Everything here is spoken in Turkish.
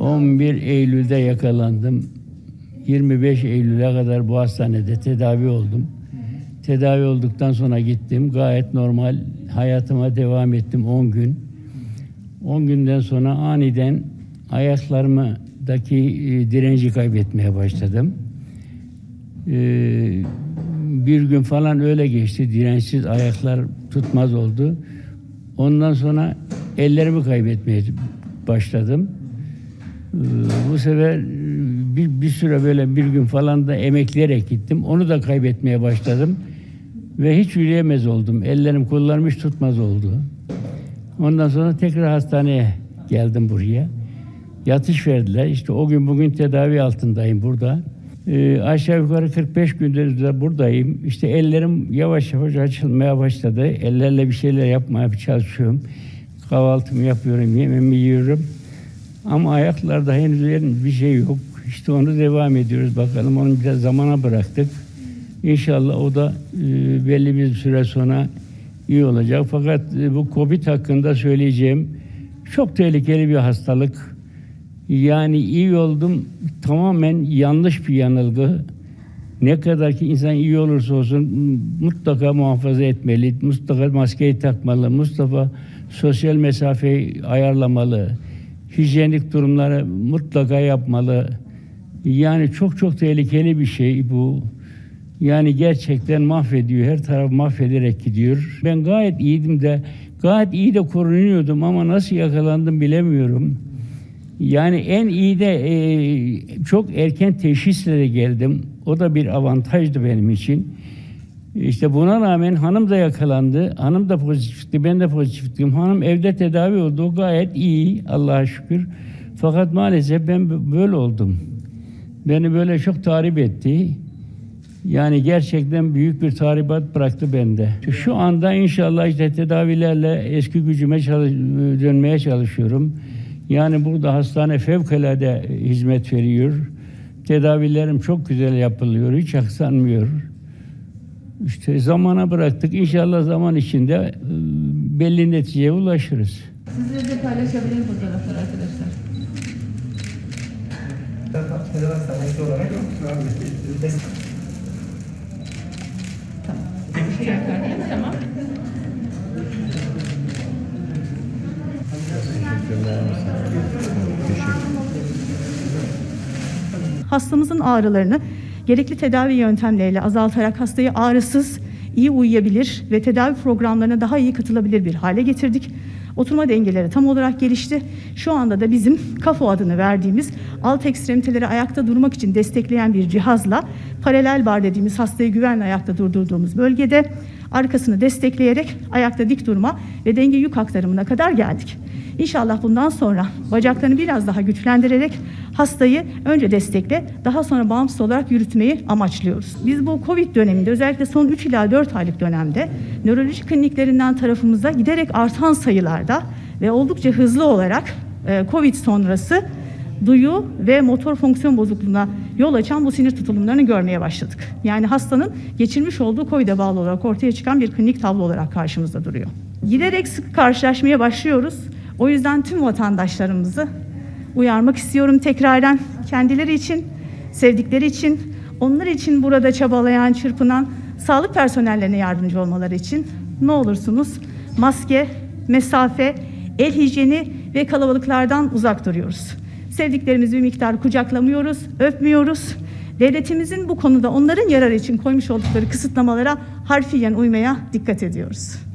11 Eylül'de yakalandım. 25 Eylül'e kadar bu hastanede tedavi oldum. Tedavi olduktan sonra gittim. Gayet normal hayatıma devam ettim 10 gün. 10 günden sonra aniden ayaklarımdaki e, direnci kaybetmeye başladım. Ee, bir gün falan öyle geçti. Dirençsiz ayaklar tutmaz oldu. Ondan sonra ellerimi kaybetmeye başladım. Ee, bu sefer e, bir, bir süre böyle bir gün falan da emekleyerek gittim. Onu da kaybetmeye başladım. Ve hiç yürüyemez oldum. Ellerim kollarım hiç tutmaz oldu. Ondan sonra tekrar hastaneye geldim buraya. Yatış verdiler. İşte o gün bugün tedavi altındayım burada. Ee, aşağı yukarı 45 gündür de buradayım. İşte ellerim yavaş yavaş açılmaya başladı. Ellerle bir şeyler yapmaya çalışıyorum. Kahvaltımı yapıyorum, yemeğimi yiyorum. Ama ayaklarda henüz bir şey yok. İşte onu devam ediyoruz bakalım. Onu biraz zamana bıraktık. İnşallah o da e, belli bir süre sonra iyi olacak. Fakat e, bu Covid hakkında söyleyeceğim çok tehlikeli bir hastalık. Yani iyi oldum tamamen yanlış bir yanılgı. Ne kadar ki insan iyi olursa olsun mutlaka muhafaza etmeli, mutlaka maskeyi takmalı, mutlaka sosyal mesafeyi ayarlamalı, hijyenik durumları mutlaka yapmalı. Yani çok çok tehlikeli bir şey bu. Yani gerçekten mahvediyor, her taraf mahvederek gidiyor. Ben gayet iyiydim de, gayet iyi de korunuyordum ama nasıl yakalandım bilemiyorum. Yani en iyi de e, çok erken teşhisle de geldim. O da bir avantajdı benim için. İşte buna rağmen hanım da yakalandı. Hanım da pozitifti, ben de pozitiftim. Hanım evde tedavi oldu. O gayet iyi Allah'a şükür. Fakat maalesef ben böyle oldum. Beni böyle çok tahrip etti. Yani gerçekten büyük bir tahribat bıraktı bende. Şu anda inşallah işte tedavilerle eski gücüme çalış- dönmeye çalışıyorum. Yani burada hastane fevkalade hizmet veriyor. Tedavilerim çok güzel yapılıyor, hiç aksanmıyor. İşte zamana bıraktık. İnşallah zaman içinde e, belli neticeye ulaşırız. Sizleri de paylaşabilirim fotoğrafları arkadaşlar. Tamam. hastamızın ağrılarını gerekli tedavi yöntemleriyle azaltarak hastayı ağrısız, iyi uyuyabilir ve tedavi programlarına daha iyi katılabilir bir hale getirdik. Oturma dengeleri tam olarak gelişti. Şu anda da bizim KAFO adını verdiğimiz alt ekstremiteleri ayakta durmak için destekleyen bir cihazla paralel bar dediğimiz hastayı güvenle ayakta durdurduğumuz bölgede arkasını destekleyerek ayakta dik durma ve denge yük aktarımına kadar geldik. İnşallah bundan sonra bacaklarını biraz daha güçlendirerek hastayı önce destekle daha sonra bağımsız olarak yürütmeyi amaçlıyoruz. Biz bu Covid döneminde özellikle son 3 ila 4 aylık dönemde nöroloji kliniklerinden tarafımıza giderek artan sayılarda ve oldukça hızlı olarak e, Covid sonrası duyu ve motor fonksiyon bozukluğuna yol açan bu sinir tutulumlarını görmeye başladık. Yani hastanın geçirmiş olduğu COVID'e bağlı olarak ortaya çıkan bir klinik tablo olarak karşımızda duruyor. Giderek sık karşılaşmaya başlıyoruz. O yüzden tüm vatandaşlarımızı uyarmak istiyorum tekraren kendileri için, sevdikleri için, onlar için burada çabalayan, çırpınan sağlık personellerine yardımcı olmaları için ne olursunuz maske, mesafe, el hijyeni ve kalabalıklardan uzak duruyoruz. Sevdiklerimizi bir miktar kucaklamıyoruz, öpmüyoruz. Devletimizin bu konuda onların yararı için koymuş oldukları kısıtlamalara harfiyen uymaya dikkat ediyoruz.